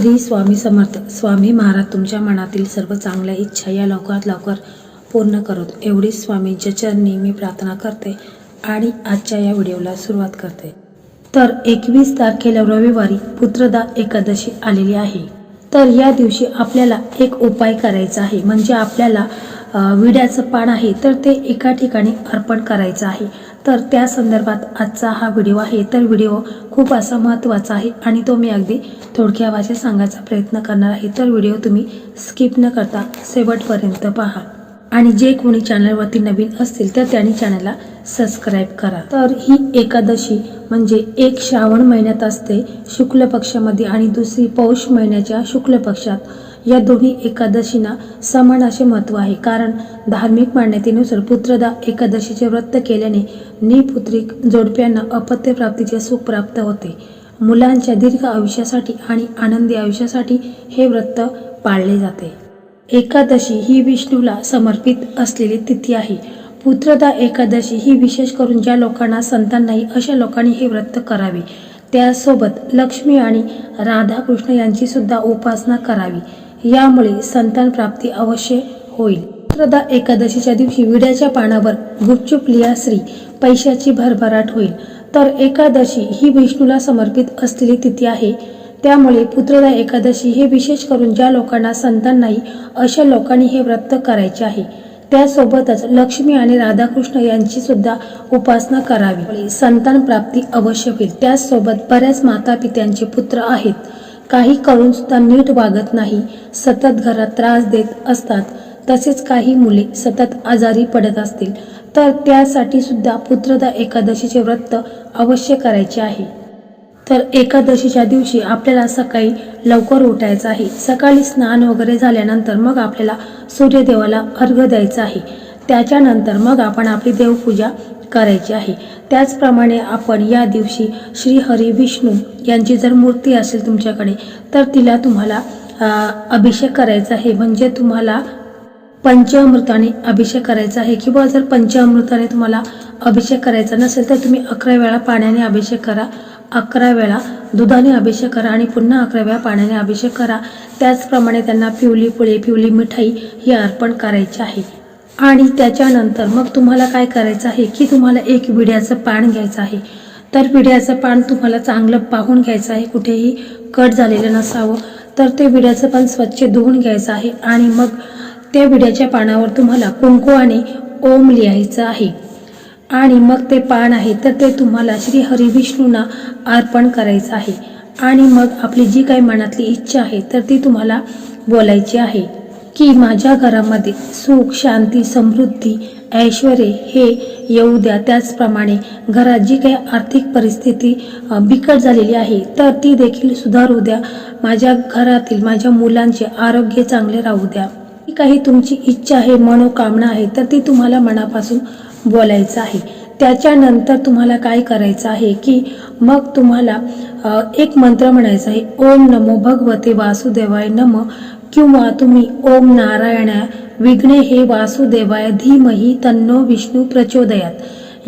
श्री स्वामी समर्थ स्वामी महाराज तुमच्या मनातील सर्व चांगल्या इच्छा या लवकरात लवकर पूर्ण करत. एवढीच स्वामींच्या चरणी मी प्रार्थना करते आणि आजच्या या व्हिडिओला सुरुवात करते. तर एकवीस तारखेला रविवारी पुत्रदा एकादशी आलेली आहे. तर या दिवशी आपल्याला एक उपाय करायचा आहे. म्हणजे आपल्याला विड्याचं पान आहे तर ते एका ठिकाणी अर्पण करायचं आहे. तर त्या संदर्भात आजचा हा व्हिडिओ आहे. तर व्हिडिओ खूप असा महत्त्वाचा आहे आणि तो मी अगदी थोडक्या भाषेत सांगायचा प्रयत्न करणार आहे. तर व्हिडिओ तुम्ही स्किप न करता शेवटपर्यंत पहा. आणि जे कोणी चॅनलवरती नवीन असतील तर त्यांनी चॅनलला सबस्क्राईब करा. तर ही एकादशी म्हणजे एक श्रावण महिन्यात असते शुक्ल पक्षामध्ये आणि दुसरी पौष महिन्याच्या शुक्ल पक्षात. या दोन्ही एकादशींना समान असे महत्त्व आहे. कारण धार्मिक मान्यतेनुसार पुत्रदा एकादशीचे व्रत केल्याने निपुत्रिक जोडप्यांना अपत्य प्राप्तीचे सुख प्राप्त होते. मुलांच्या दीर्घ आयुष्यासाठी आणि आनंदी आयुष्यासाठी हे व्रत पाळले जाते. एकादशी ही विष्णूला समर्पित असलेली तिथी आहे. पुत्रदा एकादशी ही विशेष करून ज्या लोकांना संतान नाही अशा लोकांनी हे व्रत करावे. त्यासोबत लक्ष्मी आणि राधाकृष्ण यांची सुद्धा उपासना करावी. यामुळे संतान प्राप्ती अवश्य होईल. पुत्रदा एकादशीच्या दिवशी विड्याच्या पानावर गुपचूप लिया श्री. पैशाची भरभराट होईल. तर एकादशी ही विष्णूला समर्पित असलेली तिथी आहे. त्यामुळे पुत्रदा एकादशी हे विशेष करून ज्या लोकांना संतान नाही अशा लोकांनी हे व्रत करायचे आहे. त्यासोबतच लक्ष्मी आणि राधाकृष्ण यांची सुद्धा उपासना करावी. संतान प्राप्ती अवश्य होईल. त्याचसोबत बऱ्याच माता पित्यांचे पुत्र आहेत. काही करून सुद्धा नीट वागत नाही सतत घरात त्रास देत असतात. तसेच काही मुले सतत आजारी पडत असतील. तर त्यासाठी सुद्धा पुत्रदा एकादशीचे व्रत अवश्य करायचे आहे. तर एकादशीच्या दिवशी आपल्याला सकाळी लवकर उठायचं आहे. सकाळी स्नान वगैरे झाल्यानंतर मग आपल्याला सूर्यदेवाला अर्घ द्यायचा आहे. त्याच्यानंतर मग आपण आपली देवपूजा करायची आहे. त्याचप्रमाणे आपण या दिवशी श्री हरी विष्णू यांची जर मूर्ती असेल तुमच्याकडे तर तिला तुम्हाला अभिषेक करायचा आहे. म्हणजे तुम्हाला पंचामृताने अभिषेक करायचा आहे. किंवा जर पंचामृताने तुम्हाला अभिषेक करायचा नसेल तर तुम्ही अकरा वेळा पाण्याने अभिषेक करा. अकरा वेळा दुधाने अभिषेक करा आणि पुन्हा अकरा वेळा पाण्याने अभिषेक करा. त्याचप्रमाणे त्यांना पिवली फुले पिवली मिठाई ही अर्पण करायची आहे. आणि त्याच्यानंतर मग तुम्हाला काय करायचं आहे की तुम्हाला एक विड्याचं पान घ्यायचं आहे. तर विड्याचं पान तुम्हाला चांगलं पाहून घ्यायचं आहे. कुठेही कट झालेलं नसावं. तर ते विड्याचं पान स्वच्छ धुवून घ्यायचं आहे. आणि मग त्या विड्याच्या पानावर तुम्हाला कुंकू आणि ओम लिहायचं आहे. आणि मग ते पान आहे तर ते तुम्हाला श्री हरिविष्णूंना अर्पण करायचं आहे. आणि मग आपली जी काही मनातली इच्छा आहे तर ती तुम्हाला बोलायची आहे की माझ्या घरामध्ये सुख शांती समृद्धी ऐश्वर हे येऊ द्या. त्याचप्रमाणे घरात जी काही आर्थिक परिस्थिती बिकट झालेली आहे तर ती देखील सुधारू द्या. माझ्या घरातील माझ्या मुलांचे आरोग्य चांगले राहू द्या. काही तुमची इच्छा आहे मनोकामना आहे तर ती तुम्हाला मनापासून बोलायचं आहे. त्याच्यानंतर तुम्हाला काय करायचं आहे की मग तुम्हाला एक मंत्र म्हणायचा आहे. ओम नमो भगवते वासुदेवाय नम किंवा तुम्ही ओम नारायणा विघ्ने हे वासुदेवाय धीमही तन्नो विष्णू प्रचोदयात.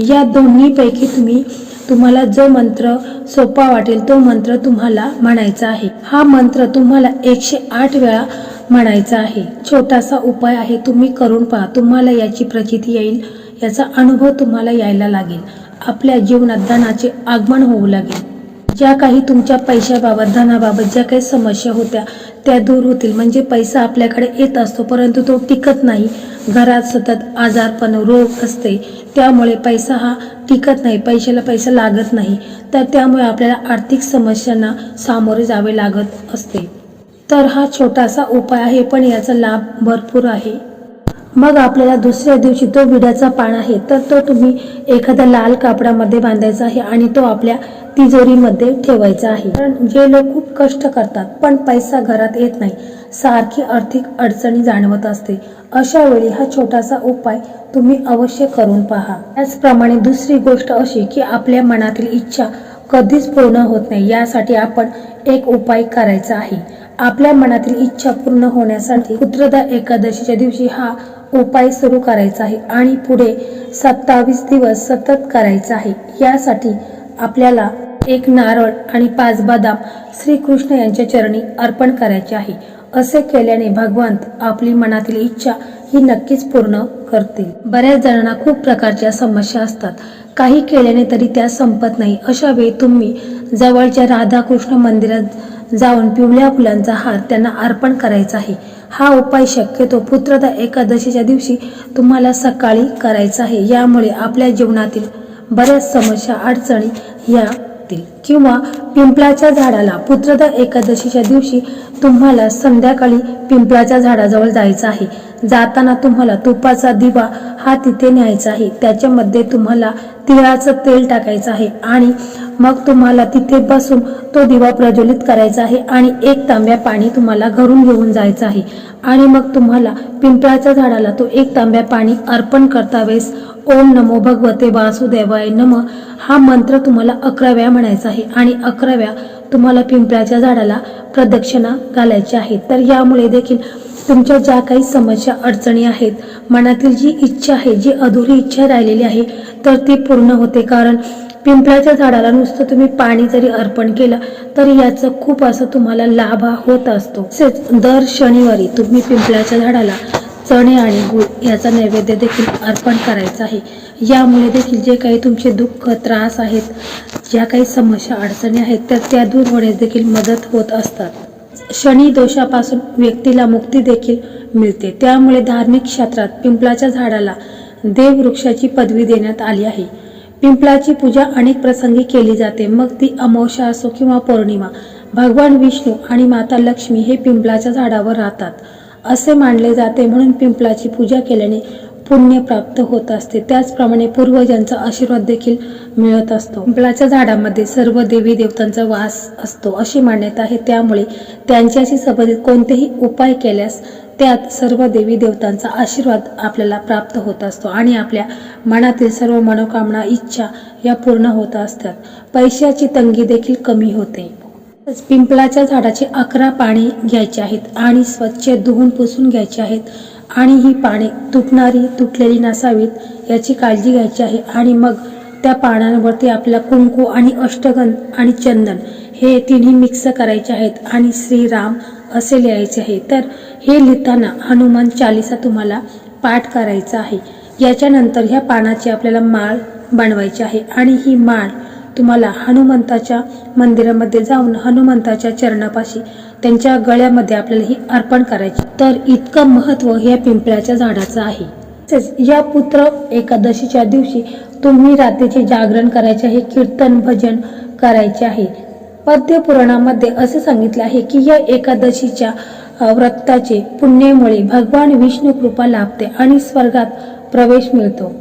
या दोन्हीपैकी तुम्ही तुम्हाला जो मंत्र सोपा वाटेल तो मंत्र तुम्हाला म्हणायचा आहे. हा मंत्र तुम्हाला एकशे आठ वेळा म्हणायचा आहे. छोटासा उपाय आहे तुम्ही करून पहा. तुम्हाला याची प्रचिती येईल. याचा अनुभव तुम्हाला यायला लागेल. आपल्या जीवनात धनाचे आगमन होऊ लागेल. ज्या काही तुमच्या पैशाबाबत धनाबाबत ज्या काही समस्या होत्या त्या दूर होतील. म्हणजे पैसा आपल्याकडे येत असतो परंतु तो टिकत नाही. घरात सतत आजारपण रोग असते. त्यामुळे पैसा हा टिकत नाही. पैशाला पैसा लागत नाही. तर त्यामुळे आपल्याला आर्थिक समस्यांना सामोरे जावे लागत असते. तर हा छोटासा उपाय आहे पण याचा लाभ भरपूर आहे. मग आपल्याला दुसऱ्या दिवशी तो विड्याचा पान आहे तर तो तुम्ही एखाद्या लाल कापडामध्ये बांधायचा आहे आणि तो आपल्या तिजोरीमध्ये ठेवायचा आहे. कारण जे लोक खूप कष्ट करतात पण पैसा घरात येत नाही सारखी आर्थिक अडचणी जाणवत असते. अशा वेळी हा छोटासा उपाय तुम्ही अवश्य करून पहा. त्याचप्रमाणे दुसरी गोष्ट अशी की आपल्या मनातील इच्छा कधीच पूर्ण होत नाही यासाठी आपण एक उपाय करायचा आहे. आपल्या मनातील इच्छा पूर्ण होण्यासाठी पुत्रदा एकादशीच्या दिवशी हा उपाय सुरू करायचा आहे आणि पुढे सत्तावीस दिवस सतत करायचा आहे. यासाठी आपल्याला एक नारळ आणि पाच बदाम श्रीकृष्ण यांच्या चरणी अर्पण करायचे आहे. असे केल्याने भगवंत आपली मनातील इच्छा ही नक्कीच पूर्ण करतील. बऱ्याच जणांना खूप प्रकारच्या समस्या असतात. काही केल्याने तरी त्या संपत नाही. अशा वेळी तुम्ही जवळच्या राधाकृष्ण मंदिरात जाऊन पिवळ्या फुलांचा हार त्यांना अर्पण करायचा आहे. हा उपाय शक्यतो पुत्रदा एकादशीच्या दिवशी तुम्हाला सकाळी करायचा आहे. यामुळे आपल्या जीवनातील बऱ्याच समस्या अडचणी या येतील किंवा पिंपळाच्या झाडाला पुत्रदा एकादशीच्या दिवशी तुम्हाला संध्याकाळी पिंपळाच्या झाडाजवळ जायचं आहे. जाताना तुम्हाला तुपाचा दिवा हा तिथे न्यायचा आहे. त्याच्यामध्ये तुम्हाला तिळाचं तेल टाकायचं आहे आणि मग तुम्हाला तिथे बसून तो दिवा प्रज्वलित करायचा आहे आणि एक तांब्या पाणी तुम्हाला घरून घेऊन जायचं आहे. आणि मग तुम्हाला पिंपळाच्या झाडाला तो एक तांब्या पाणी अर्पण करता वेळेस ओम नमो भगवते वासुदेवाय नम. हा मंत्र तुम्हाला अकरा वेळा म्हणायचा आहे आणि अकरा वेळा तुम्हाला पिंपळाच्या झाडाला प्रदक्षिणा घालायची आहे. तर यामुळे देखील तुमच्या ज्या काही समस्या अडचणी आहेत मनातील जी इच्छा आहे जी अधुरी इच्छा राहिलेली आहे तर ती पूर्ण होते. कारण पिंपळाच्या झाडाला नुसतं तुम्ही पाणी जरी अर्पण केलं तरी याचं खूप असं तुम्हाला लाभ हा होत असतो. तसेच दर शनिवारी तुम्ही पिंपळाच्या झाडाला चणे आणि गुळ याचा नैवेद्य देखील अर्पण करायचा आहे. यामुळे देखील जे काही तुमचे दुःख त्रास आहेत ज्या काही समस्या अडचणी आहेत तर त्या दूर होण्यास देखील मदत होत असतात. शनी दोषापासून व्यक्तीला मुक्ती देखील मिळते. त्यामुळे धार्मिक क्षेत्रात पिंपळाच्या झाडाला देववृक्षाची पदवी देण्यात आली आहे. पिंपळाची पूजा अनेक प्रसंगी केली जाते. मग ती अमावस्या असो किंवा पौर्णिमा भगवान विष्णू आणि माता लक्ष्मी हे पिंपळाच्या झाडावर राहतात. असे मानले जाते म्हणून पिंपळाची पूजा केल्याने पुण्य प्राप्त होत असते. त्याचप्रमाणे पूर्वजांचा आशीर्वाद देखील मिळत असतो. पिंपळाच्या झाडामध्ये सर्व देवी देवतांचा वास असतो अशी मान्यता आहे. त्यामुळे त्यांच्याशी संबंधित कोणतेही उपाय केल्यास त्यात सर्व देवी देवतांचा आशीर्वाद आपल्याला प्राप्त होत असतो आणि आपल्या मनातील सर्व मनोकामना इच्छा या पूर्ण होत असतात. पैशाची तंगी देखील कमी होते. पिंपळाच्या झाडाचे अकरा पाने घ्यायचे आहेत आणि स्वच्छ धुवून पुसून घ्यायचे आहेत. आणि ही पाने तुटणारी तुटलेली नसावीत याची काळजी घ्यायची आहे. आणि मग त्या पानांवरती आपला कुंकू आणि अष्टगंध आणि चंदन हे तिन्ही मिक्स करायचे आहेत आणि श्रीराम असे लिहायचे आहे. तर हे लिहिताना हनुमान चालिसा तुम्हाला पाठ करायचा आहे. याच्यानंतर ह्या पानाची आपल्याला माळ बनवायची आहे आणि ही माळ तुम्हाला हनुमंताच्या मंदिरामध्ये जाऊन हनुमंताच्या चरणापाशी त्यांच्या गळ्यामध्ये आपल्याला ही अर्पण करायची. तर इतकं महत्त्व या पिंपळाच्या झाडाचं आहे. तसेच या पुत्र एकादशीच्या दिवशी तुम्ही रात्रीचे जागरण करायचे आहे कीर्तन भजन करायचे आहे. पद्य पुराणामध्ये असे सांगितले आहे की या एकादशीच्या व्रताचे पुण्यामुळे भगवान विष्णू कृपा लाभते आणि स्वर्गात प्रवेश मिळतो.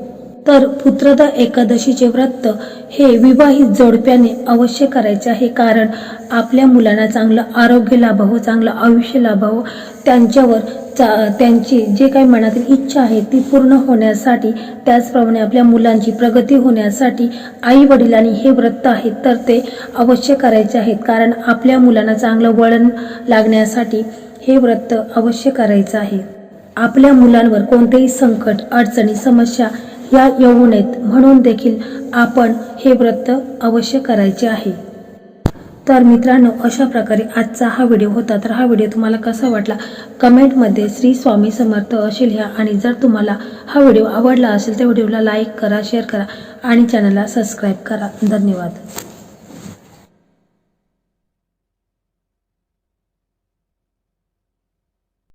तर पुत्रदा एकादशीचे व्रत हे विवाहित जोडप्याने अवश्य करायचे आहे. कारण आपल्या मुलांना चांगलं आरोग्य लाभावं चांगलं आयुष्य लाभावं त्यांच्यावर चा- त्यांची जे काही मनातील इच्छा आहे ती पूर्ण होण्यासाठी त्याचप्रमाणे आपल्या मुलांची प्रगती होण्यासाठी आई वडिलांनी हे व्रत आहे तर ते अवश्य करायचे आहेत. कारण आपल्या मुलांना चांगलं वळण लागण्यासाठी हे व्रत अवश्य करायचं आहे. आपल्या मुलांवर कोणतेही संकट अडचणी समस्या या येऊ नयेत म्हणून देखील आपण हे व्रत अवश्य करायचे आहे. तर मित्रांनो अशा प्रकारे आजचा हा व्हिडिओ होता. तर हा व्हिडिओ तुम्हाला कसा वाटला? कमेंटमध्ये श्री स्वामी समर्थ असे लिहा आणि जर तुम्हाला हा व्हिडिओ आवडला असेल तर व्हिडिओला लाईक करा शेअर करा आणि चॅनलला सबस्क्राईब करा. धन्यवाद.